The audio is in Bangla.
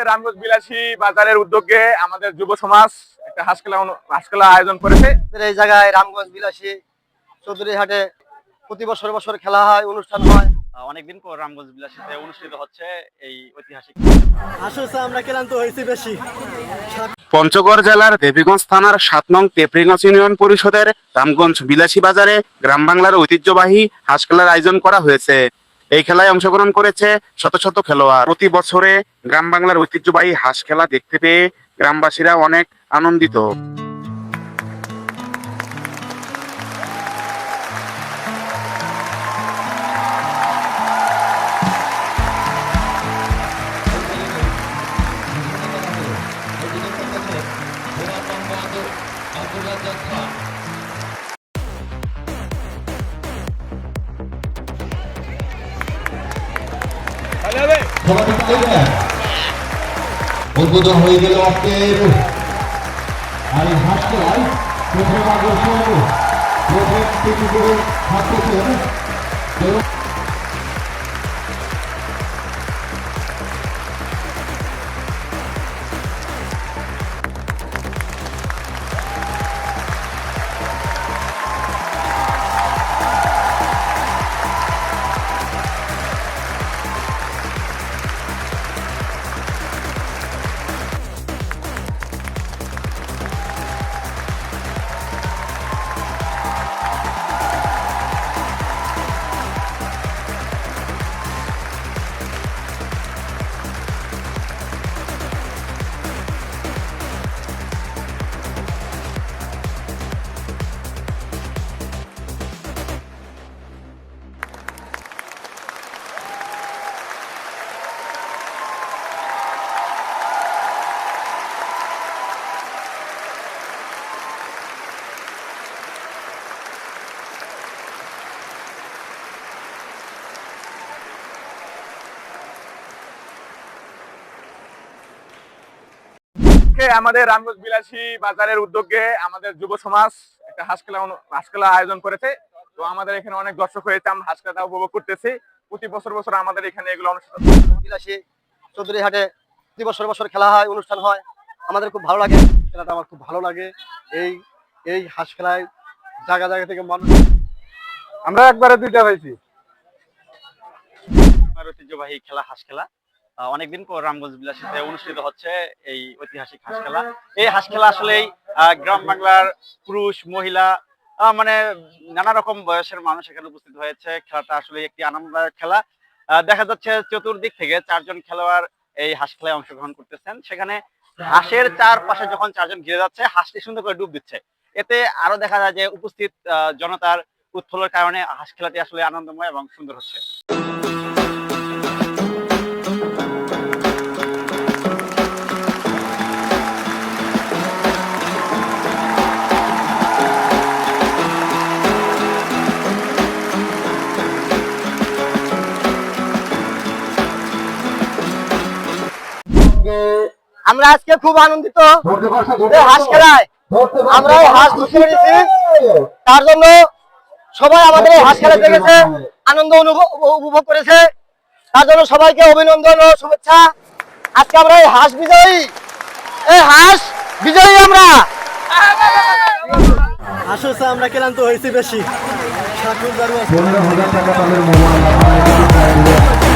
আমাদের রামগঞ্জ বিলাসী বাজারের উদ্যোগে আমাদের যুব সমাজ একটা হাসখেলা অনু- হাসখেলা আয়োজন করেছে। এই জায়গায় রামগঞ্জ বিলাসী চৌধুরী হাটে প্রতি বছর বছর খেলা হয় অনুষ্ঠান হয়। অনেকদিন পর রামগঞ্জ বিলাসীতে অনুষ্ঠিত হচ্ছে এই ঐতিহাসিক আমরা ক্লান্ত হয়েছি বেশি। পঞ্চগড় জেলার দেবীগঞ্জ থানার সাত নং তেপরিগঞ্জ ইউনিয়ন পরিষদের রামগঞ্জ বিলাসী বাজারে গ্রাম বাংলার ঐতিহ্যবাহী হাঁস খেলার আয়োজন করা হয়েছে। এই খেলায় অংশগ্রহণ করেছে শত শত খেলোয়াড়। প্রতি বছরে গ্রাম বাংলার ঐতিহ্যবাহী হাঁস খেলা দেখতে পেয়ে গ্রামবাসীরা অনেক আনন্দিত। উদ্বোধন হয়ে গেল অর্থের আর এই হাসপাতাল প্রথম আকর্ষণ প্রথম থেকে করে আজকে আমাদের রামগঞ্জ বিলাসী বাজারের উদ্যোগে আমাদের যুব সমাজ একটা হাসখেলা হাসখেলা আয়োজন করেছে। তো আমাদের এখানে অনেক দর্শক হয়েছে আমরা হাসখেলাটা উপভোগ করতেছি। প্রতি বছর বছর আমাদের এখানে এগুলো অনুষ্ঠান বিলাসী চৌধুরী হাটে প্রতি বছর বছর খেলা হয় অনুষ্ঠান হয়। আমাদের খুব ভালো লাগে খেলাটা আমার খুব ভালো লাগে। এই এই হাঁস খেলায় জায়গা জায়গা থেকে মানুষ আমরা একবারে দুইটা হয়েছি ঐতিহ্যবাহী খেলা হাঁস খেলা অনেকদিন পর রামগঞ্জ বিলাসীতে অনুষ্ঠিত হচ্ছে এই ঐতিহাসিক হাঁস খেলা। এই হাঁস খেলা আসলেই গ্রাম বাংলার পুরুষ, মহিলা মানে নানা রকম বয়সের মানুষ এখানে উপস্থিত হয়েছে। খেলাটা আসলে একটি আনন্দদায়ক খেলা। দেখা যাচ্ছে চতুর্দিক থেকে চারজন খেলোয়াড় এই হাঁস খেলায় অংশগ্রহণ করতেছেন। সেখানে হাঁসের চারপাশে যখন চারজন ঘিরে যাচ্ছে, হাঁসটি সুন্দর করে ডুব দিচ্ছে। এতে আরও দেখা যায় যে উপস্থিত জনতার উৎফলের কারণে হাঁস খেলাটি আসলে আনন্দময় এবং সুন্দর হচ্ছে। আমরা আজকে খুব আনন্দিত। হাঁস খেলায় আমরা এই হাঁস ধরতে পেরেছি। তার জন্য সবাই আমাদের এই হাঁস খেলা দেখেছে আনন্দ অনুভব উপভোগ করেছে। তার জন্য সবাইকে অভিনন্দন ও শুভেচ্ছা। আজকে আমরা এই হাঁস বিজয়ী এই হাঁস বিজয়ী আমরা। আমরা ক্লান্ত হয়েছি বেশি। পনেরো হাজার টাকা তাদের মোবাইল